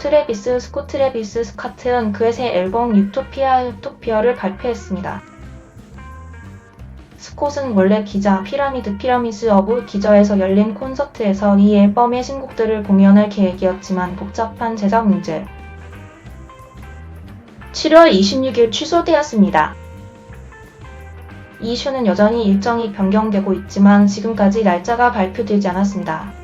트레비스 스코 트레비스 스카트는 그의 새 앨범 유토피아 유토피아를 발표했습니다. 스콧은 원래 기자 피라미드 피라미드 어브 기저에서 열린 콘서트에서 이 앨범의 신곡들을 공연할 계획이었지만 복잡한 제작 문제 7월 26일 취소되었습니다. 이 쇼는 여전히 일정이 변경되고 있지만 지금까지 날짜가 발표되지 않았습니다.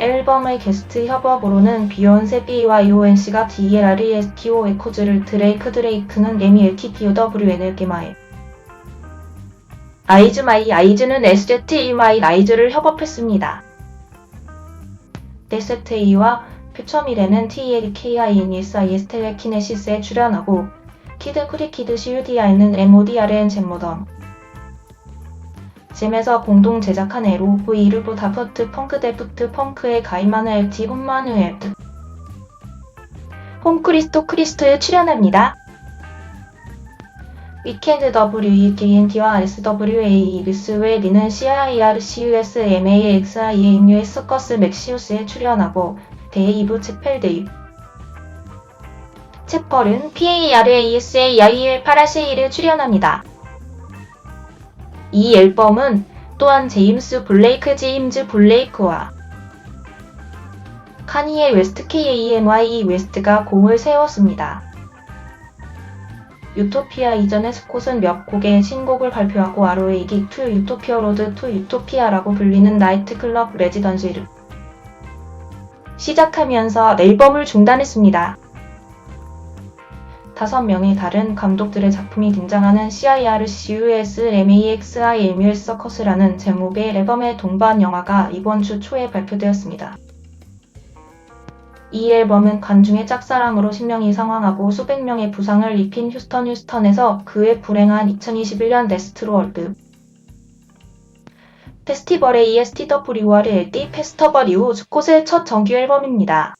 앨범의 게스트 협업으로는 비욘세 B와 EONC가 DLRESTO 에코즈를 드레이크 드레이크는 에미 LTTOWN을 게마에 아이즈 마이 아이즈는 SZE마이 아이즈를 협업했습니다. 데세테이와 퓨처밀에는 TLKINSIS 텔레키네시스에 출연하고 키드 크리키드 CUDI는 MODRN 잼모덤 잼에서 공동 제작한 애로 그 이르보 다프트 펑크 데프트 펑크의 가이마느 LT 홈마누 앱드 홈크리스토 크리스토에 출연합니다. 위켄드 WEKNT와 SWA 이비스웨 리는 CIR CUS MAXIMUS 서커스 맥시우스에 출연하고 데이브 체펠데이 채펄은 PARASA 야이엘 파라세이를 출연합니다. 이 앨범은 또한 제임스 블레이크 제임즈 블레이크와 카니에 웨스트 KAMY 웨스트가 공을 세웠습니다. 유토피아 이전에 스콧은 몇 곡의 신곡을 발표하고 아로에이 기 2 유토피아 로드 2 유토피아라고 불리는 나이트클럽 레지던시를 시작하면서 앨범을 중단했습니다. 다섯 명의 다른 감독들의 작품이 등장하는 CIR CUS MAXIML 서커스라는 제목의 앨범의 동반 영화가 이번 주 초에 발표되었습니다. 이 앨범은 관중의 짝사랑으로 신명이 상황하고 수백 명의 부상을 입힌 휴스턴 휴스턴에서 그의 불행한 2021년 데스트로 월드 페스티벌의 ESTW를 LD 페스터벌 이후 스콧의 첫 정규 앨범입니다.